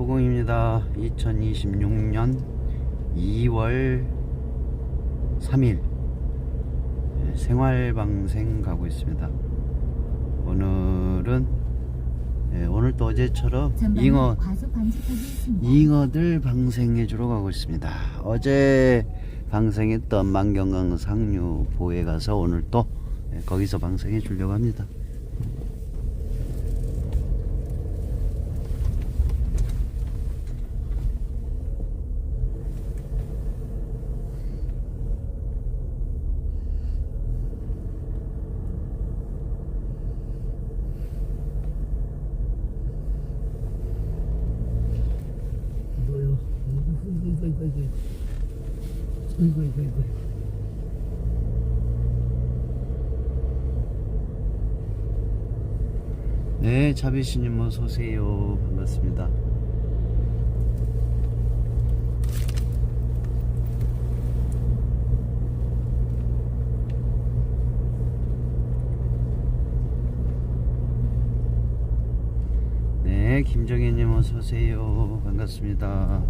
도공입니다. 2026년 2월 3일 네, 생활방생 가고 있습니다. 오늘은 네, 오늘 또 어제처럼 잉어. 잉어들 방생해 주러 가고 있습니다. 어제 방생했던 만경강 상류 보에 가서 오늘 또 네, 거기서 방생해 주려고 합니다. 뭐요? 이거 이거 이거 이거 이거 이거 이거 네, 자비씨님 어서 오세요. 반갑습니다. 네, 김정혜님 어서 오세요. 반갑습니다.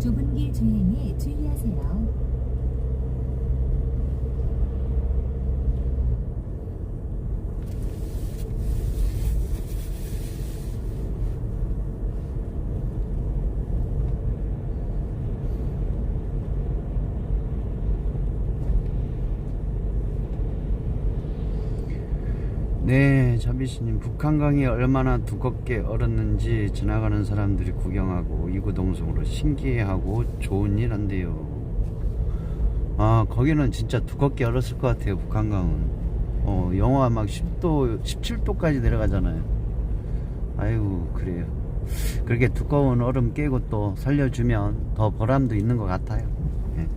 좁은 길 주행에 주의하세요. 네, 자비씨님 북한강이 얼마나 두껍게 얼었는지 지나가는 사람들이 구경하고 이구동성으로 신기해하고 좋은 일 한대요. 아, 거기는 진짜 두껍게 얼었을 것 같아요, 북한강은. 어, 영하 막 10도, 17도까지 내려가잖아요. 아이고, 그래요. 그렇게 두꺼운 얼음 깨고 또 살려주면 더 보람도 있는 것 같아요. 예.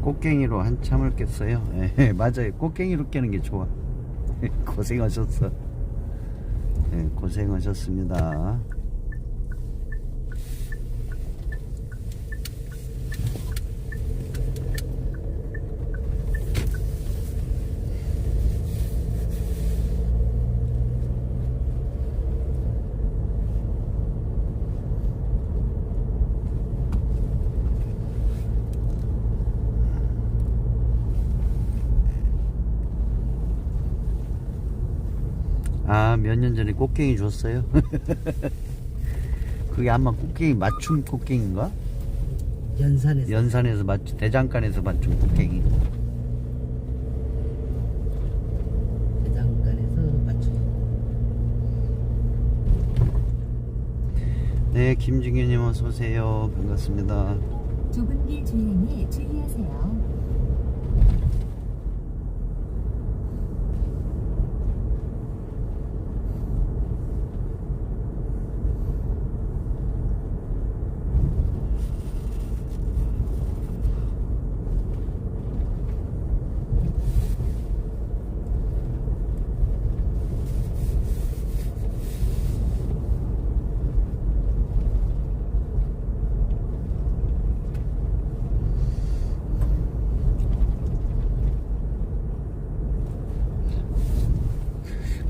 꽃갱이로 한참을 깼어요. 예, 맞아요. 꽃갱이로 깨는 게 좋아. 고생하셨어. 예, 고생하셨습니다. 아, 몇 년 전에 꽃갱이 줬어요? 그게 아마 꽃갱이 맞춤 꽃갱인가? 연산에서 연산에서 맞춤, 대장간에서 맞춤 꽃갱이. 대장간에서 맞추 네, 김중현님 어서 오세요. 반갑습니다. 좁은 길 주행에 주의하세요.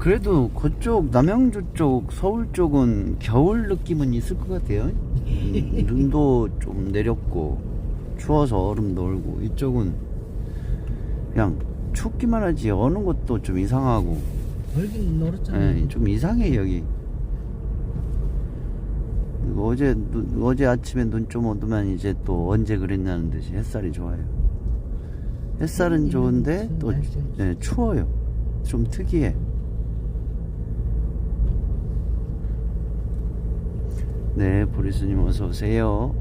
그래도 그쪽 남양주 쪽 서울 쪽은 겨울 느낌은 있을 것 같아요. 음, 눈도 좀 내렸고 추워서 얼음 놀고 이쪽은 그냥 춥기만 하지 어느 곳도 좀 이상하고 벌긴 노렸잖아요 예, 좀 이상해 여기. 그리고 어제 눈- 어제 아침에 눈 좀 오더만 이제 또 언제 그랬냐는 듯이 햇살이 좋아요. 햇살은 좋은데 또 예, 추워요. 좀 특이해. 네, 보리스님 어서 오세요.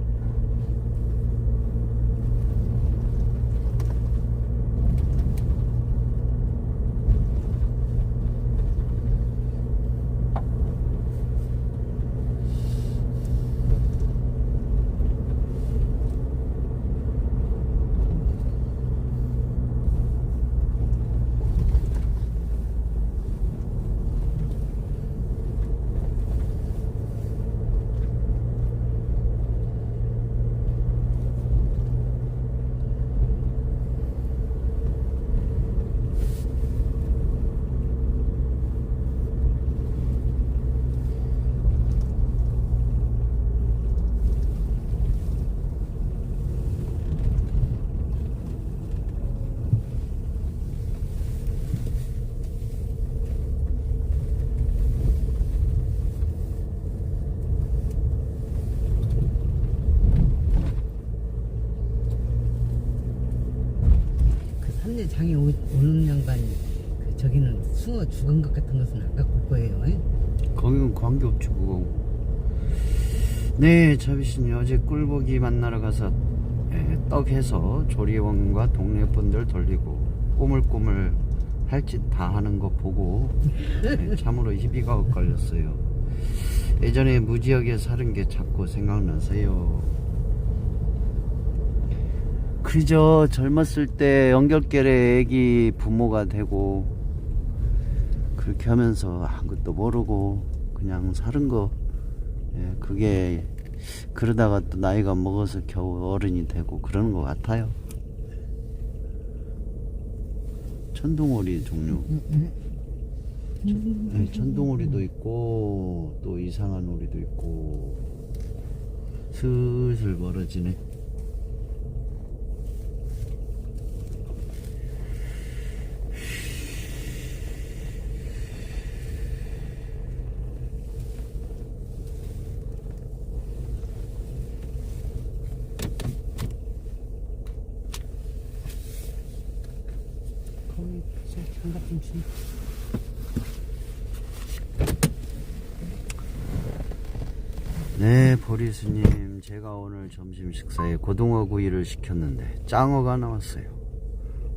장에 오, 오는 양반이 그 저기는 것 같은 것은 안 갖고 올 거예요. 예? 거기는 관계없지 그거 네 차비씨님 어제 꿀보기 만나러 가서 예, 떡 해서 조리원과 동네 분들 돌리고 꼬물꼬물 할 짓 다 하는 거 보고 예, 참으로 희비가 엇갈렸어요 예전에 무지하게 살은 게 자꾸 생각나세요 그저 젊었을 때 연결결에 애기 부모가 되고 그렇게 하면서 아무것도 모르고 그냥 사는 거. 예, 그게 그러다가 또 나이가 먹어서 겨우 어른이 되고 그러는 것 같아요. 천둥오리 종류. 네, 천둥오리도 있고 또 이상한 오리도 있고 슬슬 멀어지네 거기 주. 네, 보리스님, 제가 오늘 점심 식사에 고등어 구이를 시켰는데 짱어가 나왔어요.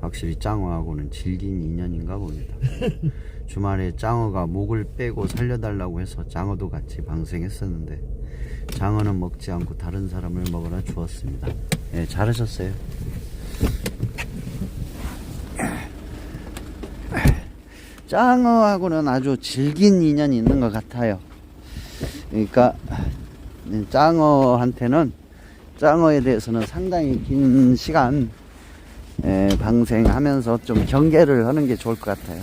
확실히 짱어하고는 질긴 인연인가 봅니다. 주말에 짱어가 목을 빼고 살려달라고 해서 짱어도 같이 방생했었는데 장어는 먹지 않고 다른 사람을 먹으라 주었습니다. 네, 잘하셨어요. 짱어하고는 아주 질긴 인연이 있는 것 같아요. 그러니까 짱어한테는 짱어에 대해서는 상당히 긴 시간 에, 방생하면서 좀 경계를 하는 게 좋을 것 같아요.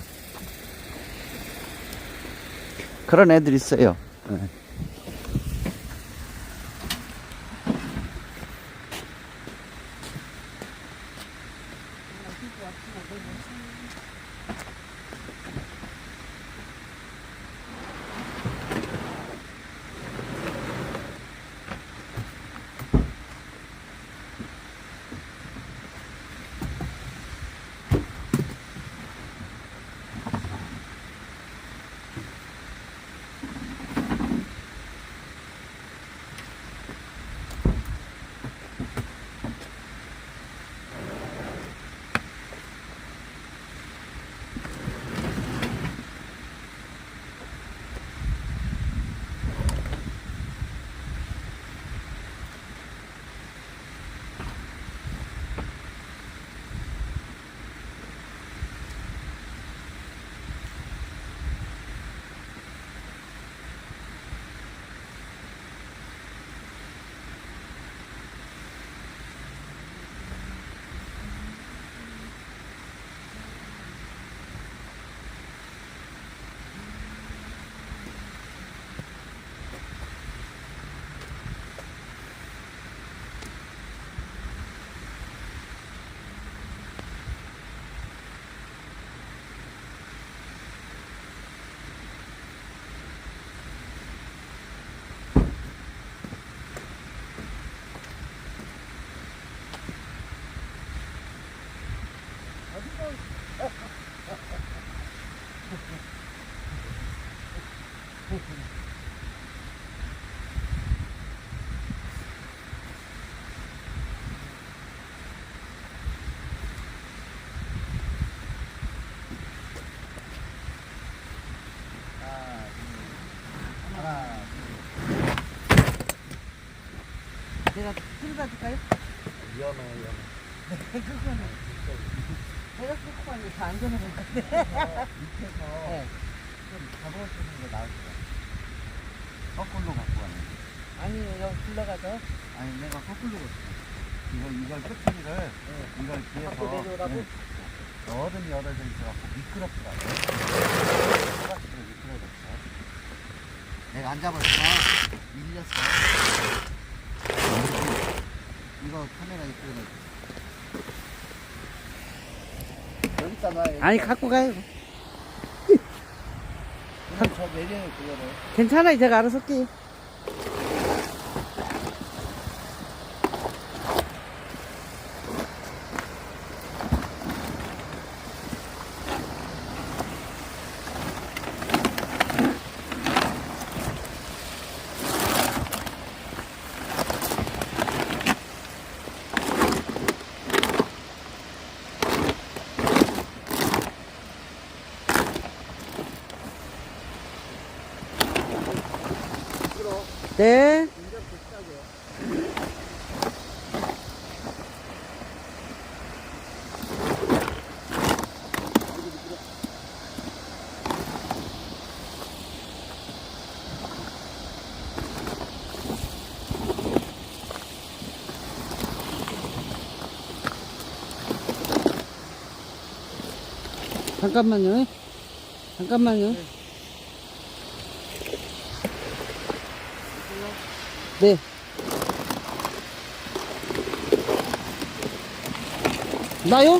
그런 애들 있어요. 가 들어가 줄까요? 위험해, 위험해. 그거는 내가 그거 아니고 다 안전한 것 같아. 밑에서 네. 좀 잡아주는 게 나을 것 같아. 거꾸로 갖고 가는 거. 아니 여기 불러가서 아니, 내가 거꾸로 갔어. 이걸, 이걸 끝을, 이걸 뒤에서. 갖고 내려오라고? 네. 있어갖고 미끄럽더라고. 미끄러졌어. 내가 안 잡았어. 밀렸어. 이거 카메라 이끌어가지고. 여기다 놔. 아니 갖고 가요. 저 내려요, 그거를. 괜찮아요. 제가 알아서 할게요. 네. 잠깐만요. 잠깐만요. 네. 나요?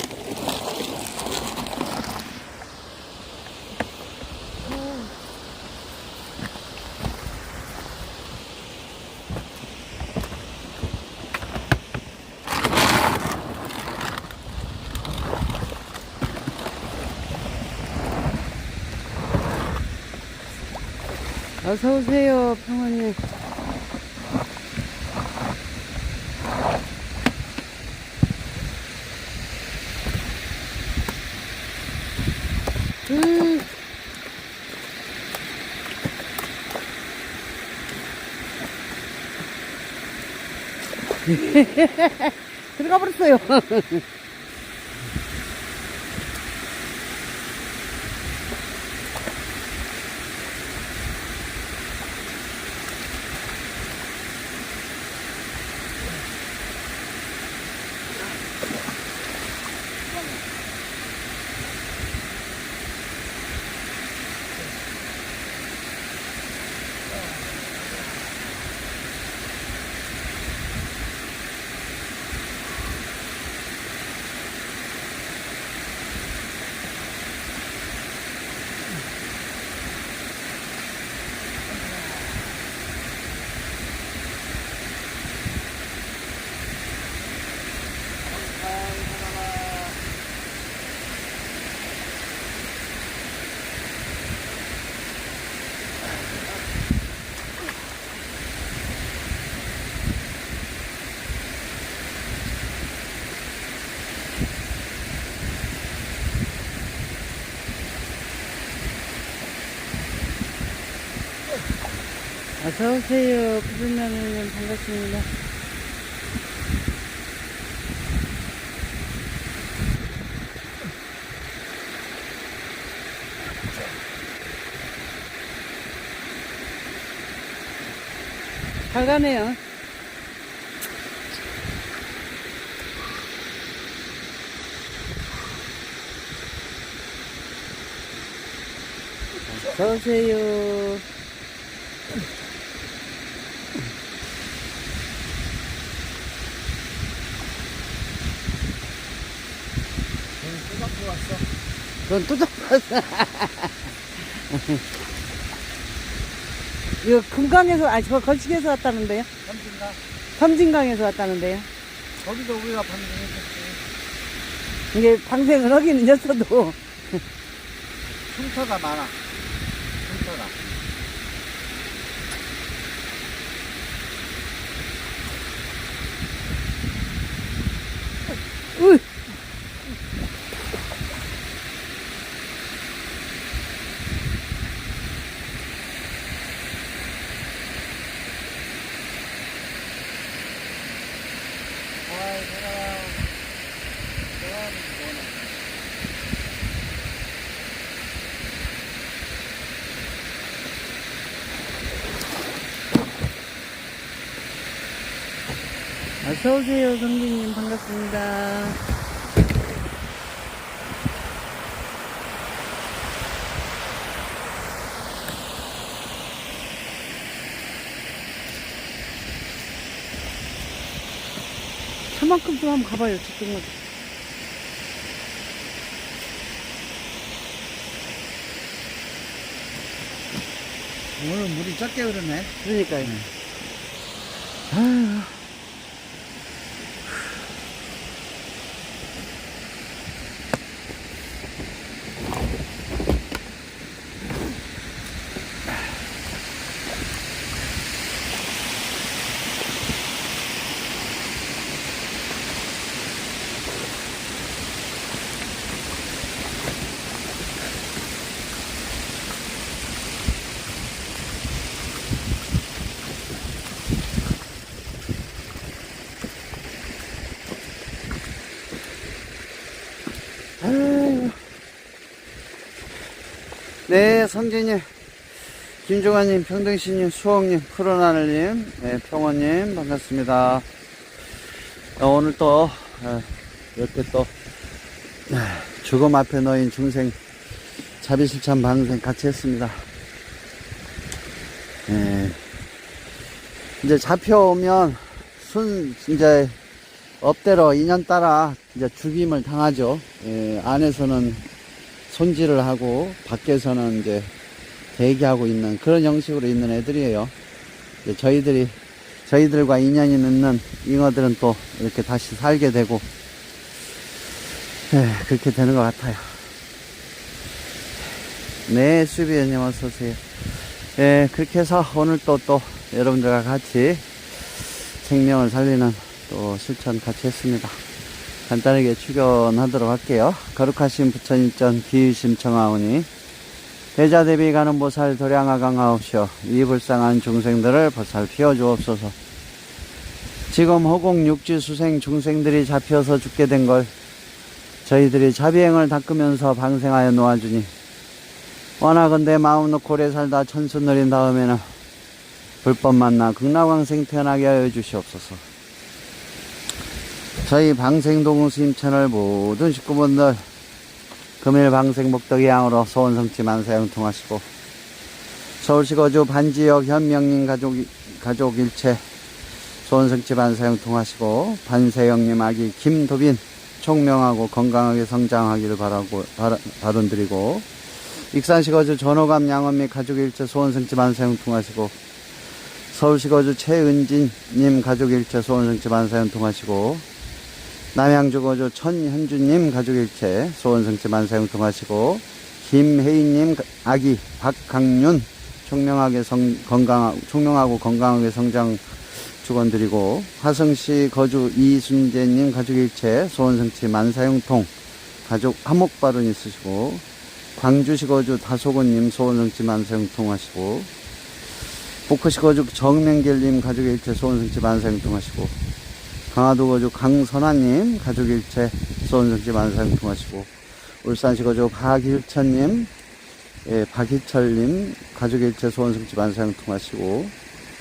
어서 오세요, 평원님. 음. 들어가 버렸어요. 어서 오세요. 부르면은 반갑습니다. 잘 가네요. 어서 오세요. 그건 또 잡았어. 이거 금강에서, 아니, 저 걸치에서 왔다는데요? 삼진가? 섬진강에서 왔다는데요? 거기도 우리가 방송했었지. 이게 방생을 하기는 했어도, 흉터가 많아. 흉터가. 어서오세요, 성진님. 반갑습니다. 저만큼 좀 한번 가봐요, 저쪽만. 오늘 물이 적게 흐르네. 그러니까요. 아유. 네, 성진님, 김종환님, 평등신님, 수홍님, 푸른하늘님, 네, 평원님, 반갑습니다. 어, 오늘 또, 어, 이렇게 또, 네, 죽음 앞에 놓인 중생, 자비실천 방생 같이 했습니다. 네. 이제 잡혀오면, 순, 이제, 업대로 인연 따라 이제 죽임을 당하죠. 예, 안에서는 손질을 하고 밖에서는 이제 대기하고 있는 그런 형식으로 있는 애들이에요. 저희들이 저희들과 인연이 있는 잉어들은 또 이렇게 다시 살게 되고 예, 그렇게 되는 것 같아요. 네, 수비원님 어서 오세요. 예, 그렇게 해서 오늘 또 또 여러분들과 같이 생명을 살리는 또 실천 같이 했습니다. 간단하게 출연하도록 할게요. 거룩하신 부처님전 비유심 청하오니 대자 대비 가는 보살 도량아 강하옵시오. 이 불쌍한 중생들을 보살피어 주옵소서. 지금 허공 육지 수생 중생들이 잡혀서 죽게 된 걸 저희들이 자비행을 닦으면서 방생하여 놓아주니 원하건대 마음 놓고 오래 살다 천수 누린 다음에는 불법 만나 극락왕생 태어나게 하여 주시옵소서. 저희 방생동 스님 채널 모든 식구분들 금일 방생 목덕의 양으로 소원성취 만사 형통하시고 서울시 거주 반지역 현명님 가족, 가족 일체 소원성취 만사 형통하시고 반세영님 아기 김도빈 총명하고 건강하게 성장하기를 바라고 바라, 바론 드리고 익산시 거주 전호감 양원 및 가족 일체 소원성취 만사 형통하시고 서울시 거주 최은진님 가족 일체 소원성취 만사 형통하시고 남양주 거주 천현주님 가족일체 소원성취 만사형통하시고 김혜인님 아기 박강윤 총명하게 성, 건강 총명하고 건강하게 성장 축원드리고 화성시 거주 이순재님 가족일체 소원성취 만사형통 가족 한목발은 있으시고 광주시 거주 다소건님 소원성취 만사형통하시고 북구시 거주 정명길님 가족일체 소원성취 만사형통하시고 강화도 거주 강선아님 가족일체 소원성지 만사형통하시고 울산시 거주 박일천님 예, 박희철님 가족일체 소원성지 만사형통하시고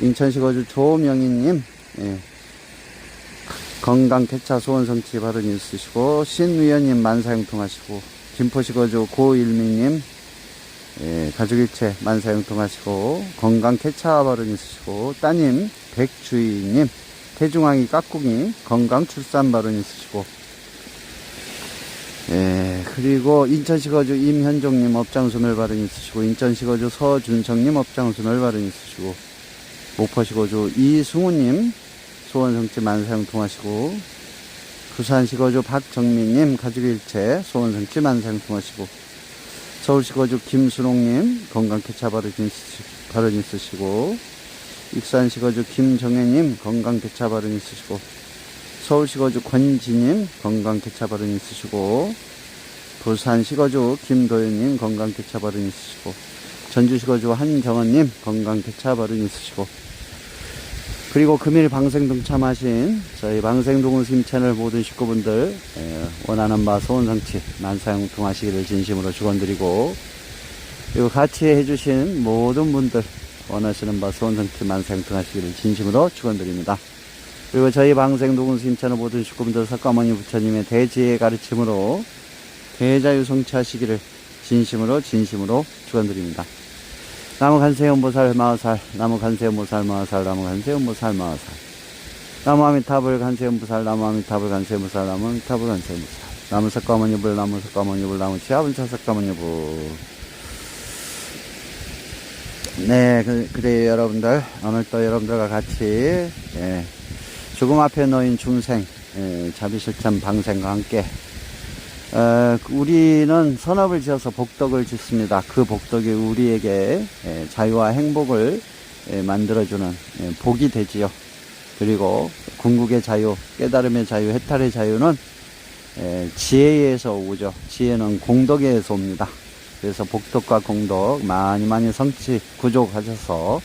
인천시 거주 조명희님 예, 건강 개차 소원성지 발언 있으시고 신위원님 만사형통하시고 김포시 거주 고일미님 예, 가족일체 만사형통하시고 건강 개차 발언 있으시고 따님 백주희님 태중왕이 깍꿍이 건강 출산 발언 있으시고. 예 그리고 인천시 거주 임현종님 업장소멸 발언 있으시고 인천시 거주 서준성님 업장소멸 발언 있으시고 목포시 거주 이승우님 소원성취 만사형 통하시고 부산시 거주 박정민님 가족일체 소원성취 만사형 통하시고 서울시 거주 김순옥님 건강 개차 발언 있으시고 익산시 거주 김정혜님 건강 개차 발언 있으시고 서울시 거주 권지님 건강 개차 발언 있으시고 부산시 거주 김도현님 건강 개차 발언 있으시고 전주시 거주 한정원님 건강 개차 발언 있으시고 그리고 금일 방생 동 참하신 저희 방생동은 스님 채널 모든 식구분들 에, 원하는 바 소원 성취 만사형통하시기를 진심으로 축원드리고 그리고 같이 해주신 모든 분들 원하시는 바 소원 성취 만사형통하시기를 진심으로 축원드립니다. 그리고 저희 방생 녹은 스님처럼 모든 식구분들 석가모니 부처님의 대지의 가르침으로 대자유 성취하시기를 진심으로 진심으로 축원드립니다. 나무 간세음 보살 마하살 나무 간세음 보살 마하살 나무 간세음 보살 마하살 나무 아미타불 간세음 보살 나무 아미타불 간세음 보살 나무 아미타불 간세음 보살 나무 석가모니 불 나무 석가모니 불 나무 치아분차 석가모니 불 네, 그, 그래요, 여러분들. 오늘 또 여러분들과 같이, 예, 죽음 앞에 놓인 중생, 예, 자비실천 방생과 함께, 어, 우리는 선업을 지어서 복덕을 짓습니다. 그 복덕이 우리에게 예, 자유와 행복을 예, 만들어주는 예, 복이 되지요. 그리고 궁극의 자유, 깨달음의 자유, 해탈의 자유는 예, 지혜에서 오죠. 지혜는 공덕에서 옵니다. 그래서 복덕과 공덕 많이 많이 성취 구족하셔서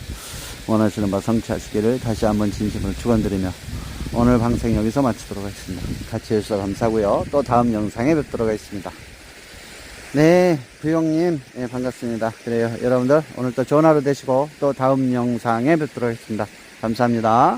원하시는 바 성취하시기를 다시 한번 진심으로 축원드리며 오늘 방송 여기서 마치도록 하겠습니다. 같이 해주셔서 감사하고요. 또 다음 영상에 뵙도록 하겠습니다. 네, 부영님, 예, 반갑습니다. 그래요. 여러분들, 오늘 또 좋은 하루 되시고, 또 다음 영상에 뵙도록 하겠습니다. 감사합니다.